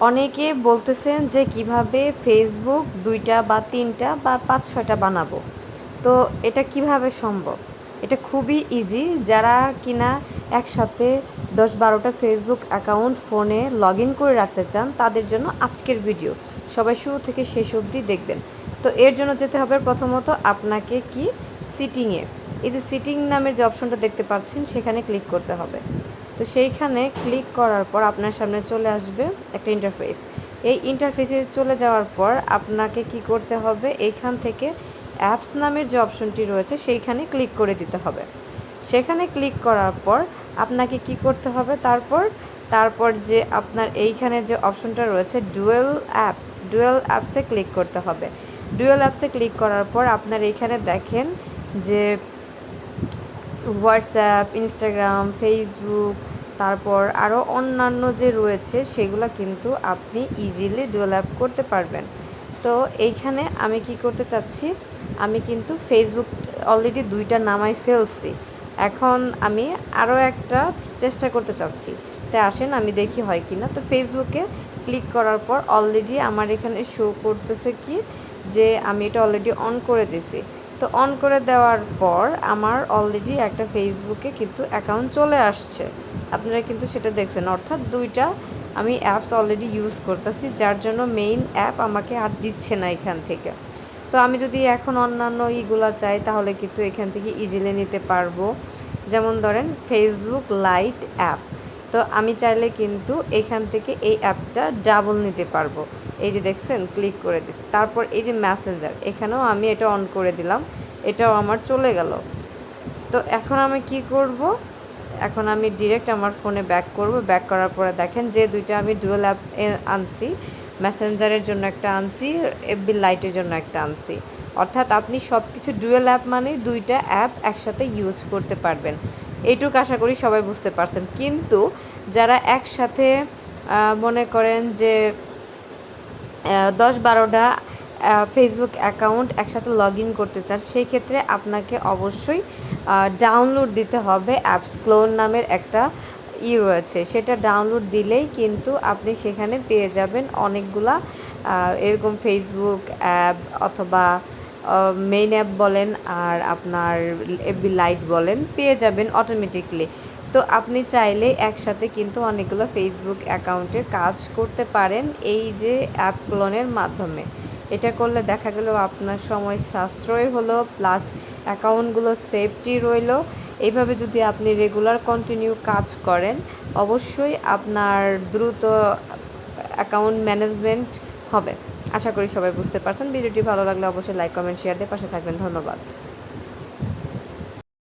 অনেকে বলতেছেন যে কীভাবে ফেসবুক দুইটা বা তিনটা বা পাঁচ ছয়টা বানাবো। তো এটা কীভাবে সম্ভব? এটা খুবই ইজি যারা কিনা একসাথে দশ বারোটা ফেসবুক অ্যাকাউন্ট ফোনে লগ ইন করে রাখতে চান, তাদের জন্য আজকের ভিডিও সবাই শুরু থেকে শেষ অবধি দেখবেন। তো এর জন্য যেতে হবে প্রথমত আপনাকে কি সিটিংয়ে এই যে সিটিং নামের যে অপশনটা দেখতে পাচ্ছেন, সেখানে ক্লিক করতে হবে। তো সেইখানে ক্লিক করার পর আপনার সামনে চলে আসবে একটা ইন্টারফেস এই ইন্টারফেসে চলে যাওয়ার পর আপনাকে কি করতে হবে? এইখান থেকে অ্যাপস নামের যে অপশনটি রয়েছে, সেইখানে ক্লিক করে দিতে হবে। সেখানে ক্লিক করার পর আপনাকে কি করতে হবে? তারপর তারপর যে আপনার এইখানে যে অপশনটা রয়েছে ডুয়েল অ্যাপস ডুয়েল অ্যাপসে ক্লিক করতে হবে। ডুয়েল অ্যাপসে ক্লিক করার পর আপনার এইখানে দেখেন যে হোয়াটসঅ্যাপ, ইনস্টাগ্রাম, ফেসবুক, তারপর আরও অন্যান্য যে রয়েছে সেগুলো কিন্তু আপনি ইজিলি ডেভেলপ করতে পারবেন। তো এইখানে আমি কি করতে চাচ্ছি? আমি কিন্তু ফেসবুক অলরেডি দুইটা নামাই ফেলছি। এখন আমি আরও একটা চেষ্টা করতে চাচ্ছি। তাই আসেন, আমি দেখি হয় কি না। তো ফেসবুকে ক্লিক করার পর অলরেডি আমার এখানে শো করতেছে কি? যে আমি এটা অলরেডি অন করে দিছি। তো অন করে দেওয়ার পর আমার অলরেডি একটা ফেসবুকে কিন্তু অ্যাকাউন্ট চলে আসছে। আপনারা কিন্তু সেটা দেখছেন। অর্থাৎ দুইটা আমি অ্যাপস অলরেডি ইউজ করতেছি, যার জন্য মেইন অ্যাপ আমাকে আর দিচ্ছে না এখান থেকে। তো আমি যদি এখন অন্যান্য ইগুলা চাই, তাহলে কিন্তু এখান থেকে ইজিলি নিতে পারব। যেমন ধরেন ফেসবুক লাইট অ্যাপ তো আমি চাইলে কিন্তু এখান থেকে এই অ্যাপটা ডাবল নিতে পারব। এই যে দেখছেন, ক্লিক করে দিচ্ছি তারপর এই যে মেসেঞ্জার এখানেও আমি এটা অন করে দিলাম। এটাও আমার চলে গেল। তো এখন আমি কি করব? এখন আমি ডিরেক্ট আমার ফোনে ব্যাক করব। ব্যাক করার পরে দেখেন যে দুইটা আমি ডুয়েল অ্যাপ আনছি। মেসেঞ্জারের জন্য একটা আনছি, এফবি লাইটের জন্য একটা আনছি। অর্থাৎ আপনি সব কিছু ডুয়েল অ্যাপ মানে দুইটা অ্যাপ একসাথে ইউজ করতে পারবেন। এইটুকু আশা করি সবাই বুঝতে পারছেন। কিন্তু যারা একসাথে মনে করেন যে দশ বারোটা ফেসবুক অ্যাকাউন্ট একসাথে লগ ইন করতে চান, সেই ক্ষেত্রে আপনাকে অবশ্যই ডাউনলোড দিতে হবে অ্যাপস ক্লোন নামের একটা ই রয়েছে। সেটা ডাউনলোড দিলেই কিন্তু আপনি সেখানে পেয়ে যাবেন অনেকগুলা এরকম ফেসবুক অ্যাপ অথবা মেইন অ্যাপ বলেন আর আপনার এফবি লাইট বলেন, পেয়ে যাবেন অটোমেটিকলি তো আপনি চাইলে একসাথে কিন্তু অনেকগুলো ফেসবুক অ্যাকাউন্টের কাজ করতে পারেন এই যে অ্যাপ ক্লোনের মাধ্যমে। এটা করলে দেখা গেল আপনার সময় সাশ্রয় হলো প্লাস অ্যাকাউন্টগুলো সেফটি রইল। এইভাবে যদি আপনি রেগুলার কন্টিনিউ কাজ করেন, অবশ্যই আপনার দ্রুত অ্যাকাউন্ট ম্যানেজমেন্ট হবে। আশা করি সবাই বুঝতে পারছেন। ভিডিওটি ভালো লাগলে অবশ্যই লাইক কমেন্ট শেয়ার দিয়ে পাশে থাকবেন। ধন্যবাদ।